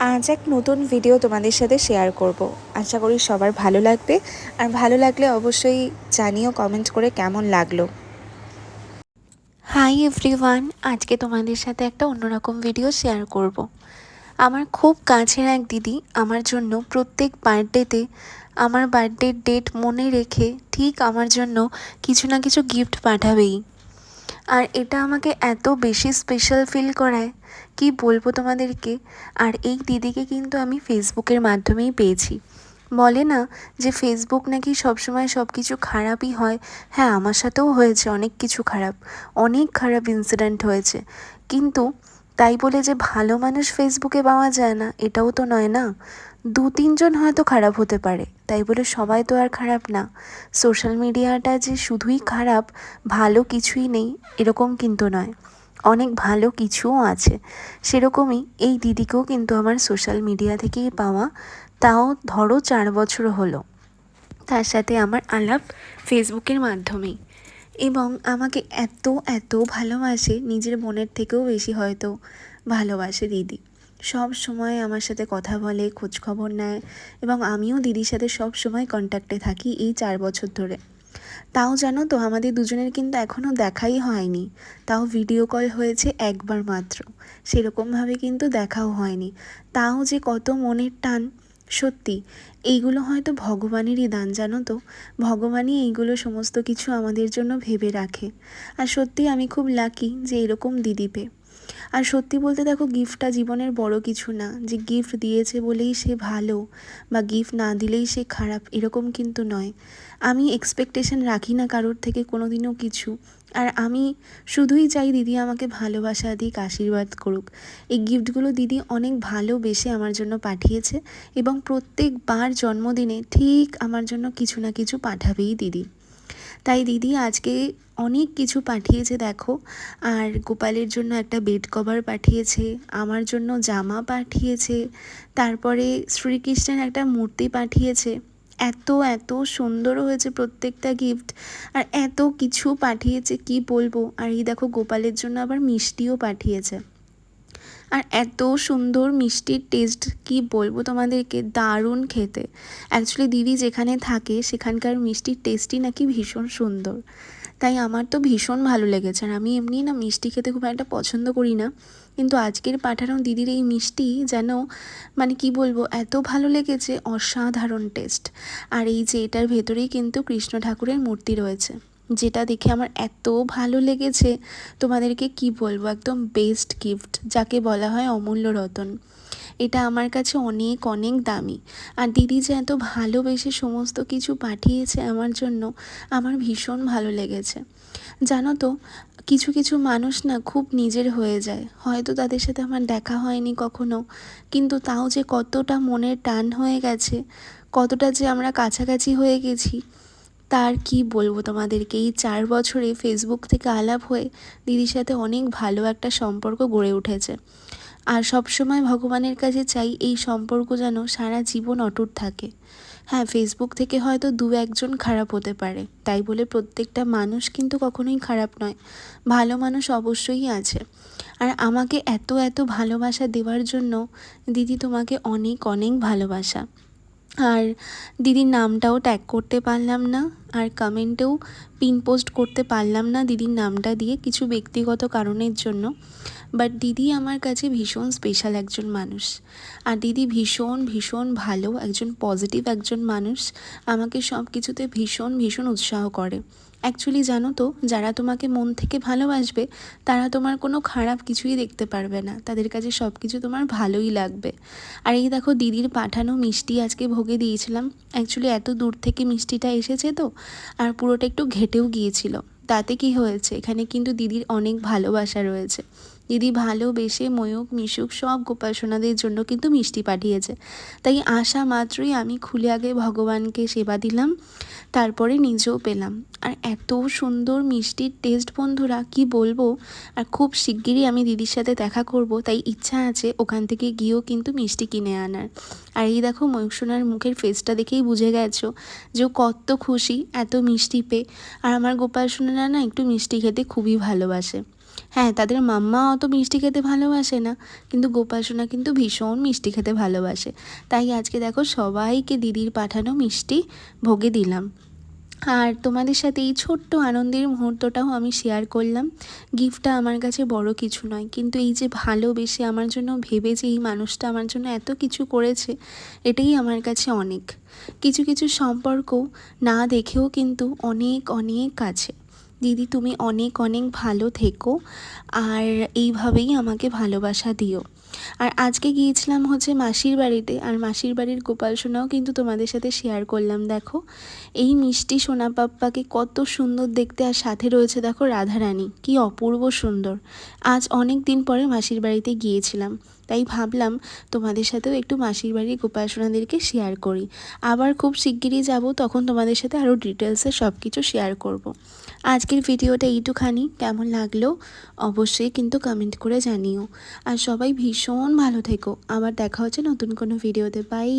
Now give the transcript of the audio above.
আজ এক নতুন ভিডিও তোমাদের সাথে শেয়ার করব। আশা করি সবার ভালো লাগবে। আর ভালো লাগলে অবশ্যই জানিও কমেন্ট করে কেমন লাগল। হাই এভরিওয়ান আজকে তোমাদের সাথে একটা অন্যরকম ভিডিও শেয়ার করব। আমার খুব কাছের এক দিদি আমার জন্য প্রত্যেক বার্থডেতে আমার বার্থডের ডেট মনে রেখে ঠিক আমার জন্য কিছু না কিছু গিফট পাঠাবেই। আর এটা আমাকে এত বেশি স্পেশাল ফিল করায়। কি বলব তোমাদেরকে? আর এই দিদিকে কিন্তু আমি ফেসবুকের মাধ্যমেই পেয়েছি। বলে না যে ফেসবুক নাকি সবসময় সব কিছু খারাপই হয়। হ্যাঁ আমার সাথেও হয়েছে অনেক কিছু খারাপ। অনেক খারাপ ইনসিডেন্ট হয়েছে। কিন্তু তাই বলে যে ভালো মানুষ ফেসবুকে পাওয়া যায় না, এটাও তো নয় না? দু তিনজন হয়তো খারাপ হতে পারে, তাই বলে সবাই তো আর খারাপ না। সোশ্যাল মিডিয়াটা যে শুধুই খারাপ, ভালো কিছুই নেই, এরকম কিন্তু নয়। অনেক ভালো কিছুও আছে। সেরকমই এই দিদিকেও কিন্তু আমার সোশ্যাল মিডিয়া থেকেই পাওয়া, তাও ধরো চার বছর হলো। তার সাথে আমার আলাপ ফেসবুকের মাধ্যমেই। এবং আমাকে এত এত ভালোবাসে, নিজের বোনের থেকেও বেশি হয়তো ভালোবাসে দিদি। সব সময় আমার সাথে কথা বলে, খোঁজখবর নেয় এবং আমিও দিদির সাথে সব সময় কন্ট্যাক্টে থাকি এই চার বছর ধরে। তাও জানো তো, আমাদের দুজনের কিন্তু এখনও দেখাই হয়নি। তাও ভিডিও কল হয়েছে একবার মাত্র। সেরকমভাবে কিন্তু দেখাও হয়নি। তাও যে কত মনের টান সত্যি, এইগুলো হয়তো ভগবানেরই দান, জানো তো? ভগবানই এইগুলো সমস্ত কিছু আমাদের জন্য ভেবে রাখে। আর সত্যি আমি খুব লাকি যে এরকম দিদি পেয়ে আর সত্যি বলতে দেখো গিফটটা জীবনের বড় কিছু না। যে গিফট দিয়েছে বলেই সে ভালো, বা গিফট না দিলেই সে খারাপ, এরকম কিন্তু নয়। আমি এক্সপেকটেশন রাখি না কারোর থেকে কোনো দিনও কিছু। আর আমি শুধুই চাই দিদি আমাকে ভালোবাসা দিক, আশীর্বাদ করুক। এই গিফটগুলো দিদি অনেক ভালোবেসে আমার জন্য পাঠিয়েছে এবং প্রত্যেকবার জন্মদিনে ঠিক আমার জন্য কিছু না কিছু পাঠাবেই দিদি। তাই দিদি আজকে অনেক কিছু পাঠিয়েছে, দেখো। আর গোপালের জন্য একটা বেড কভার পাঠিয়েছে, আমার জন্য জামা পাঠিয়েছে, তারপরে শ্রীকৃষ্ণের একটা মূর্তি পাঠিয়েছে। এত এত সুন্দরও হয়েছে প্রত্যেকটা গিফট আর এত কিছু পাঠিয়েছে, কি বলব? আর এই দেখো, গোপালের জন্য আবার মিষ্টিও পাঠিয়েছে। আর এত সুন্দর মিষ্টির টেস্ট কি বলব তোমাদেরকে? দারুণ খেতে। অ্যাকচুয়ালি দিদি যেখানে থাকে, সেখানকার মিষ্টির টেস্টই নাকি ভীষণ সুন্দর। তাই আমার তো ভীষণ ভালো লেগেছে। আর আমি এমনি না মিষ্টি খেতে খুব একটা পছন্দ করি না। কিন্তু আজকের পাঠানো দিদির এই মিষ্টি যেন মানে কি বলব, এত ভালো লেগেছে, অসাধারণ টেস্ট আর এই যে এটার ভেতরেই কিন্তু কৃষ্ণ ঠাকুরের মূর্তি রয়েছে। যেটা দেখে আমার এত ভালো লেগেছে। তোমাদেরকে কি বলব? একদম বেস্ট গিফট যাকে বলা হয় অমূল্য রতন। এটা আমার কাছে অনেক অনেক দামি। আর দিদি যে এত ভালোবেসে সমস্ত কিছু পাঠিয়েছে আমার জন্য, আমার ভীষণ ভালো লেগেছে। জানো তো, কিছু কিছু মানুষ না খুব নিজের হয়ে যায়। হয়তো তাদের সাথে আমার দেখা হয়নি কখনো, কিন্তু তাও যে কতটা মনের টান হয়ে গেছে, কতটা যে আমরা কাছাকাছি হয়ে গেছি তার কি বলব তোমাদেরকে? এই চার বছরে ফেসবুক থেকে আলাপ হয়ে দিদির সাথে অনেক ভালো একটা সম্পর্ক গড়ে উঠেছে। আর সবসময় ভগবানের কাছে চাই এই সম্পর্ক যেন সারা জীবন অটুট থাকে। হ্যাঁ ফেসবুক থেকে হয়তো দু একজন খারাপ হতে পারে, তাই বলে প্রত্যেকটা মানুষ কিন্তু কখনোই খারাপ নয়, ভালো মানুষ অবশ্যই আছে। আর আমাকে এত এত ভালোবাসা দেওয়ার জন্য দিদি তোমাকে অনেক অনেক ভালোবাসা। আর দিদির নামটাও ট্যাগ করতে পারলাম না, আর কমেন্টেও পিন পোস্ট করতে পারলাম না দিদির নামটা দিয়ে কিছু ব্যক্তিগত কারণের জন্য। বাট দিদি আমার কাছে ভীষণ স্পেশাল একজন মানুষ। আর দিদি ভীষণ ভীষণ ভালো একজন পজিটিভ একজন মানুষ। আমাকে সব কিছুতে ভীষণ ভীষণ উৎসাহ করে। অ্যাকচুয়ালি জানো তো, যারা তোমাকে মন থেকে ভালোবাসবে, তারা তোমার কোনো খারাপ কিছুই দেখতে পারবে না। তাদের কাছে সব কিছু তোমার ভালোই লাগবে। আর এই দেখো, দিদির পাঠানো মিষ্টি আজকে ভোগে দিয়েছিলাম। অ্যাকচুয়ালি এত দূর থেকে মিষ্টিটা এসেছে তো, আর পুরোটা একটু ঘেটেও গিয়েছিল। তাতে কি হয়েছে? এখানে কিন্তু দিদির অনেক ভালোবাসা রয়েছে। দিদি ভালোবেসে ময়ূক মিশুক সব গোপাল সোনাদের জন্য কিন্তু মিষ্টি পাঠিয়েছে। তাই আসা মাত্রই আমি খুলে আগে ভগবানকে সেবা দিলাম, তারপরে নিজেও পেলাম। আর এত সুন্দর মিষ্টির টেস্ট বন্ধুরা, কি বলব? আর খুব শিগগিরই আমি দিদির সাথে দেখা করব, তাই ইচ্ছা আছে ওখান থেকে গিয়েও কিন্তু মিষ্টি কিনে আনার। আর এই দেখো ময়ূক সোনার মুখের ফেসটা দেখেই বুঝে গেছো যে ও কত খুশি, এত মিষ্টি পেয়ে। আর আমার গোপাল সোনারা না একটু মিষ্টি খেতে খুবই ভালোবাসে। হ্যাঁ তাদের মাম্মা অত মিষ্টি খেতে ভালোবাসে না, কিন্তু গোপাল সোনা কিন্তু ভীষণ মিষ্টি খেতে ভালোবাসে। তাই আজকে দেখো সবাইকে দিদির পাঠানো মিষ্টি ভোগে দিলাম। আর তোমাদের সাথে এই ছোট্ট আনন্দের মুহূর্তটাও আমি শেয়ার করলাম। গিফটটা আমার কাছে বড় কিছু নয়, কিন্তু এই যে ভালোবেসে আমার জন্য ভেবে যে এই মানুষটা আমার জন্য এত কিছু করেছে, এটাই আমার কাছে অনেক। কিছু কিছু সম্পর্ক না দেখেও কিন্তু অনেক অনেক কাছে। দিদি তুমি অনেক অনেক ভালো থেকো আর এইভাবেই আমাকে ভালোবাসা দিও। আর আজকে গিয়েছিলাম হচ্ছে মাসির বাড়িতে আর মাসির বাড়ির গোপাল সোনাও কিন্তু তোমাদের সাথে শেয়ার করলাম, দেখো। এই মিষ্টি সোনা পাপ্পাকে কত সুন্দর দেখতে আর সাথে রয়েছে, দেখো রাধারানী, কি অপূর্ব সুন্দর। আজ অনেক দিন পরে মাসির বাড়িতে গিয়েছিলাম। তাই ভাবলাম তোমাদের সাথেও একটু মাসির বাড়ির উপাসনাদেরকে শেয়ার করি। আবার খুব শিগগিরই যাব, তখন তোমাদের সাথে আরও ডিটেলসে সব কিছু শেয়ার করব। আজকের ভিডিওটা এইটুখানি, কেমন লাগল অবশ্যই কিন্তু কমেন্ট করে জানিও। আর সবাই ভীষণ ভালো থেকো। আবার দেখা হচ্ছে নতুন কোনো ভিডিওতে। বাই